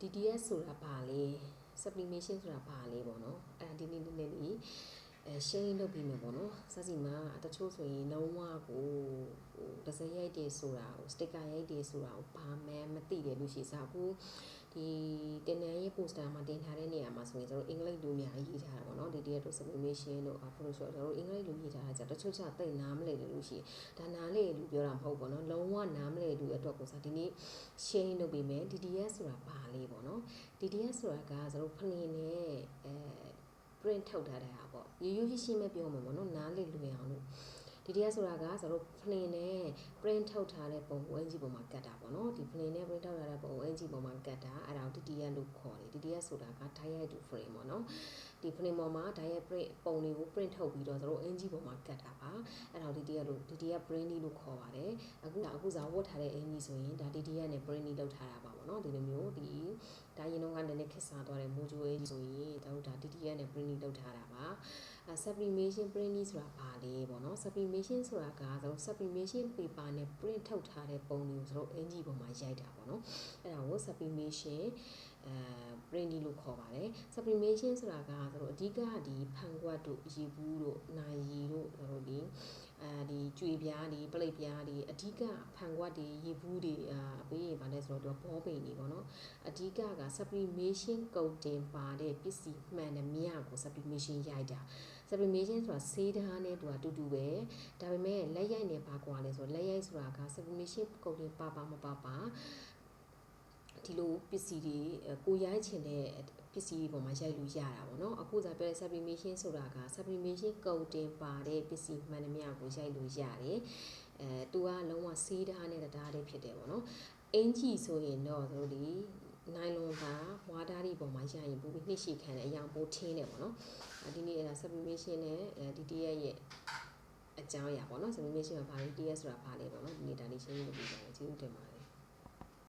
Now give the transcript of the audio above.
DDS ဆိုတာဘာလဲ sublimation ဆိုတာဘာလဲပေါ့နော်အဲ့ဒါဒီနေ့နည်းနည်းလေးအဲ sharing လုပ်ပြီးမယ်ပေါ့နော်စစီမှာတချို့ဆိုရင်လုံးဝကိုဟိုတစ်စက်ရိုက်တယ်ဆိုတာဟို sticker ရိုက်တယ်ဆိုတာကိုဘာမှမသိတယ်လို့ရှိစားအခုဒီတင်နန်းရေး poster မှာတင်ထားတဲ့နေရာမှာဆိုရင်ကျွန်တော်အင်္ဂလိပ်လိုအများကြီးရေးထားတာပေါ့နော် DDS တို့ sublimation တို့ Photoshop တို့အင်္ဂလိပ်လိုရေးထားတာကြတချို့ကျသိနားမလည်တယ်လို့ရှိရင်ဒါနားလေလူပြောတာမဟုတ်ပေါ့နော်လုံးဝနားမလည်လူအတွက်ကိုစားဒီနေ့ sharing လုပ်ပြီးမယ် DDS ဆိုတာဘာလဲပေါ့နော် DDS ဆိုတာကကျွန်တော်ဖလင်းနဲ့အဲ print ထုတ်ထားတဲ့ဟာပေါ့ရိုးရိုးရှင်းရှင်းပဲပြောမှာပေါ့နော်နားလေလွယ်အောင်လို့ DDS ဆိုတာကကျွန်တော်ဖလင်းနဲ့ print ထုတ်ထားတဲ့ပုံကိုအင်ဂျီပုံမှာကတ်တာပေါ့နော်ဒီဖလင်းနဲ့ print ထုတ်ထားတဲ့ပုံကိုအင်ဂျီပုံမှာကတ်တာအဲ့ဒါကို DDS လို့ခေါ်တယ် DDS ဆိုတာက direct to frame ပေါ့နော်ဒီ frame ပေါ်မှာ direct print ပုံတွေကို print ထုတ်ပြီးတော့ကျွန်တော်အင်ဂျီပုံမှာကတ်တာပါအဲ့ဒါကို DDS လို့ DDS print လို့ခေါ်ပါတယ်အခုကအခုစားဝတ်ထားတဲ့အင်ဂျီဆိုရင်ဒါ DDS နဲ့ print လုပ်ထားတာပါပေါ့နော်ဒီလိုမျိုးဒီဒါရင်တော့ကလည်းနည်းနည်းခက်စားသွားတဲ့မိုဂျိုအင်ဂျီဆိုရင်တို့ဒါ DDS နဲ့ print လုပ်ထားတာပါအဲ sublimation print ဆိုတာဘာလဲပေါ့နော် sublimation ဆိုတာကကျွန်တော် sublimation paper နဲ့ print ထုတ်ထားတဲ့ပုံတွေကိုကျွန်တော်အင်ဂျီပုံမှာရိုက်တာပေါ့နော်အဲ့ဒါကို sublimation အဲ print လို့ခေါ်ပါတယ် sublimation ဆိုတာကကျွန်တော်အဓိကဒီဖန်ကွက်တို့ရေဘူးတို့နိုင်ရီတို့ကျွန်တော်ဒီ အဲဒီကြွေပြားဒီပလိတ်ပြားဒီအဓိကဖန်ကွက်တွေရေဘူးတွေအာပြီးရင်ဗာလဲဆိုတော့ဘောပိန်တွေပေါ့နော်အဓိကက sublimation coating ပါတဲ့ပစ္စည်းမှန်တဲ့မြကို sublimation ရိုက်တာ sublimation ဆိုတာဆေးဓာတ်နဲ့သူကတူတူပဲဒါပေမဲ့လက်ရိုက်နဲ့ပါကွာလဲဆိုတော့လက်ရိုက်ဆိုတာက sublimation coating ပါပါမပါပါ ဒီလိုပစ္စည်းတွေကိုရိုက်ချင်တဲ့ပစ္စည်းပေါ်မှာရိုက်လို့ရတာပေါ့နော်အခုသာပြောတဲ့ sublimation ဆိုတာက sublimation coating ပါတဲ့ပစ္စည်းမှန်သမျှကိုရိုက်လို့ရတယ်အဲသူကလုံးဝဆေးဓာတ်နဲ့တရားလေးဖြစ်တယ်ပေါ့နော်အင်ဂျီဆိုရင်တော့သူတို့ဒီနိုင်လွန်ကဝါးဓာတ်ဒီပေါ်မှာရရင်ပူပြီးနှိရှိခံတဲ့အရာပိုထင်းတယ်ပေါ့နော်ဒီနေ့အဲ့ဒါ sublimation နဲ့ဒီတရက်ရဲ့အကြောင်းအရာပေါ့နော် sublimation ကဘာလဲ TS ဆိုတာဘာလဲပေါ့နော်ဒီနေ့ဒါလေးရှင်းပြပေးပါမယ်ကျေးဇူးတင်ပါတယ်